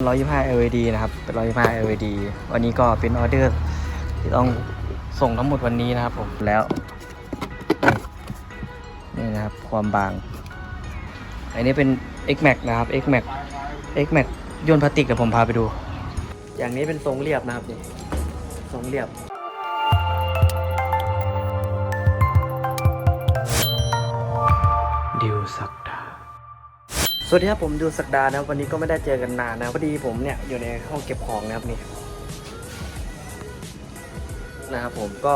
125 LED นะครับ เป็น 125 LED วันนี้ก็เป็นออเดอร์ที่ต้องส่งทั้งหมดวันนี้นะครับผม แล้ว นี่นะครับ ความบาง อันนี้เป็น X Max นะครับ X Max X Max ยนต์พลาสติกเดี๋ยวผมพาไปดู อย่างนี้เป็นทรงเรียบนะครับนี่ ทรงเรียบ สวัสดีครับผมดิวสักดานะครับวันนี้ก็ไม่ได้เจอกันนานนะพอดีผมเนี่ยอยู่ในห้องเก็บของนะครับนี่นะครับผมก็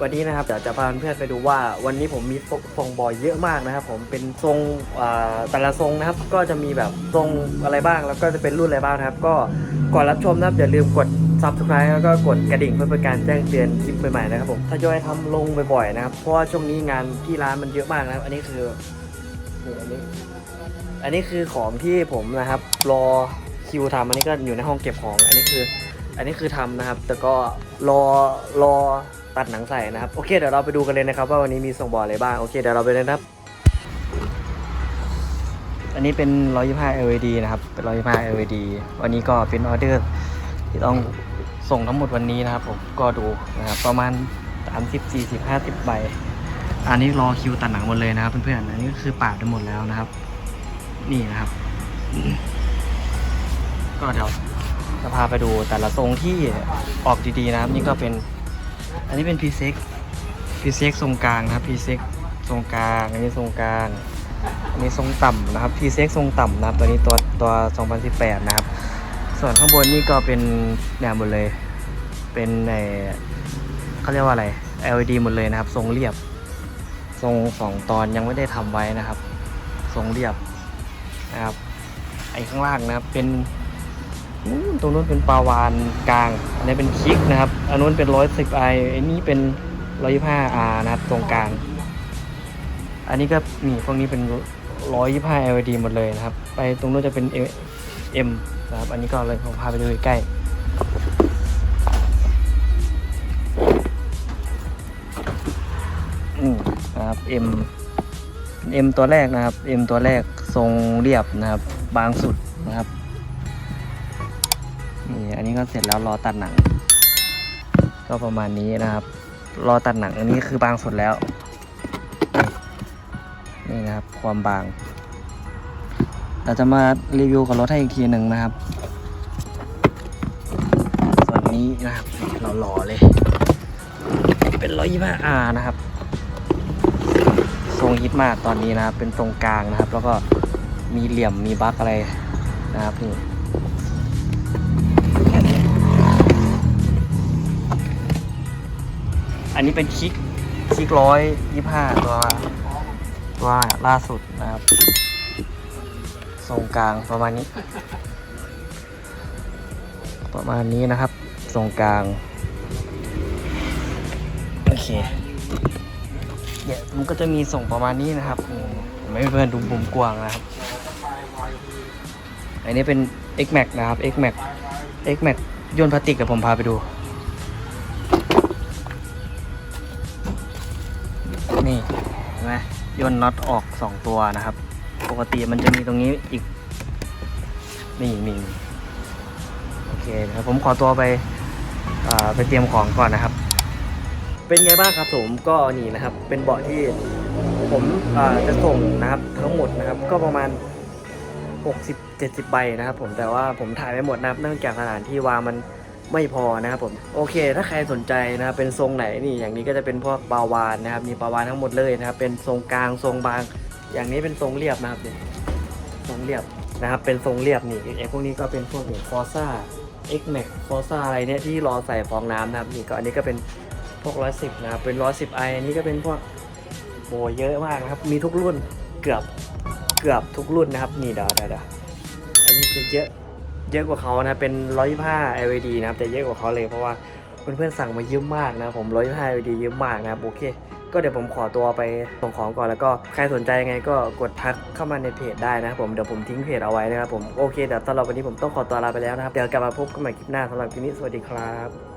วันนี้นะครับเดี๋ยวจะพาเพื่อนไปดูว่า วันนี้ผมมีทรงบอยเยอะมากนะครับ ผมเป็นทรงแต่ละทรงนะครับ ก็จะมีแบบทรงอะไรบ้างแล้วก็จะเป็นรุ่นอะไรบ้างนะครับ ก็ก่อนรับชมนะครับอย่าลืมกด subscribe แล้วก็กดกระดิ่งเพื่อเป็นการแจ้งเตือนคลิปใหม่ๆนะครับผมถ้าจะให้ทำลงบ่อยๆนะครับเพราะว่าช่วงนี้งานที่ร้านมันเยอะมากนะครับอันนี้คือ นี่อันนี้ อันนี้คือของที่ผมนะครับ รอคิวทำอันนี้ก็อยู่ในห้องเก็บของ อันนี้คือ อันนี้คือทำนะครับ แต่ก็รอรอตัดหนังใส่นะครับ โอเคเดี๋ยวเราไปดูกันเลยนะครับ ว่าวันนี้มีส่งบอร์อะไรบ้าง โอเคเดี๋ยวเราไปเลยครับ อันนี้เป็น 125 LED นะครับ เป็น125 LED วันนี้ก็เป็นออเดอร์ที่ต้องส่งทั้งหมดวันนี้นะครับผม ก็ดูนะครับประมาณ 30 40 50 ใบ อันนี้รอคิวตัดหนังหมดเลยนะครับเพื่อนๆอันนี้ก็คือปาดไปหมดแล้วนะครับ นี่นะครับ ก็เดี๋ยวจะพาไปดูแต่ละทรงที่ออกดีๆนะครับ นี่ก็เป็น อันนี้เป็นพีเซ็กพีเซ็กทรงกลางนะครับพีเซ็กทรงกลาง อันนี้ทรงกลางอันนี้ทรงต่ำนะครับพีเซ็กทรงต่ำนะครับ ตัวนี้ตัวตัว 2018 นะครับ ส่วนข้างบนนี่ก็เป็นแนวหมดเลย เป็นในเขาเรียกว่าอะไร LED หมดเลยนะครับ ทรงเรียบ ทรงสองตอนยังไม่ได้ทำไว้นะครับ ทรงเรียบนะครับ ไอ้ข้างล่างนะครับเป็นตรงนู้นเป็นปลาวานกลาง อันนี้เป็นคลิกนะครับ อันนู้นเป็นร้อยสิบไอไอนี้เป็นร้อยยี่ห้าอานะครับตรงกลาง อันนี้ก็มีพวกนี้เป็นร้อยยี่ห้า LED หมดเลยนะครับ ไปตรงนู้นจะเป็น M นะครับ อันนี้ก็เลยผมพาไปดูใกล้อืม นะครับ M M ตัวแรกนะครับ M ตัวแรกทรงเรียบนะครับ บางสุดนะครับนี่อันนี้ก็เสร็จแล้วรอตัดหนัง ก็ประมาณนี้นะครับ รอตัดหนังอันนี้คือบางสุดแล้ว นี่นะครับความบางเราจะมารีวิวกับรถให้อีกทีหนึ่งนะครับ ส่วนนี้นะครับเราหล่อๆเลย เป็นร้อยยี่ห้าอานะครับ ทรงฮิตมากตอนนี้นะครับ เป็นทรงกลางนะครับ แล้วก็มีเหลี่ยมมีบั๊กอะไรนะครับนี่อันนี้เป็นคลิกคลิกร้อยยี่ห้าตัวตัวล่าสุดนะครับ ทรงกลางประมาณนี้ ประมาณนี้นะครับ ทรงกลาง โอเค เนี่ยมันก็จะมีส่งประมาณนี้นะครับมไม่เพื่อนดูมุมกว้างนะครับอันนี้เป็น X Max นะครับ X Max X Max ยนพลาสติกเดี๋ยวผมพาไปดู นี่เห็นไหมย่นน็อตออก 2 ตัวนะครับ ปกติมันจะมีตรงนี้อีก นี่นี่โอเคครับผมขอตัวไปอ่าไปเตรียมของก่อนนะครับ เป็นไงบ้างครับผมก็นี่นะครับ เป็นเบาะที่ผมจะส่งนะครับทั้งหมดนะครับ ก็ประมาณ 60 70ใบนะครับ ผมแต่ว่าผมถ่ายไม่หมดนะครับเนื่องจากสถานที่วางมันไม่พอนะครับผมโอเค ถ้าใครสนใจนะครับเป็นทรงไหนนี่อย่างนี้ก็จะเป็นพวกปาวานนะครับมีปาวานทั้งหมดเลยนะครับ เป็นทรงกลางทรงบาง อย่างนี้เป็นทรงเรียบนะครับนี่ทรงเรียบนะครับ เป็นทรงเรียบนี่ไอ้พวกนี้ก็เป็นพวกนี่ฟอร์ซ่า X Max ฟอร์ซ่าอะไรเนี่ยที่รอใส่ฟองน้ำนะครับนี่ก็อันนี้ก็เป็น พวกร้อยสิบนะครับ เป็นร้อยสิบไออันนี้ก็เป็นพวกโบเยอะมากนะครับ มีทุกรุ่นเกือบเกือบทุกรุ่นนะครับ นี่เดี๋ยวเดี๋ยวอันนี้จะเยอะเยอะกว่าเขานะ เป็นร้อยห้า LED นะครับ แต่เยอะกว่าเขาเลยเพราะว่าเพื่อนๆสั่งมาเยอะมากนะผมร้อยห้า LED เยอะมากนะครับโอเค ก็เดี๋ยวผมขอตัวไปส่งของก่อนแล้วก็ใครสนใจยังไงก็กดทักเข้ามาในเพจได้นะครับผมเดี๋ยวผมทิ้งเพจเอาไว้นะครับผมโอเคเดี๋ยวสำหรับวันนี้ผมต้องขอตัวลาไปแล้วนะครับเดี๋ยวกลับมาพบกันใหม่คลิปหน้าสำหรับคลิปนี้สวัสดีครับ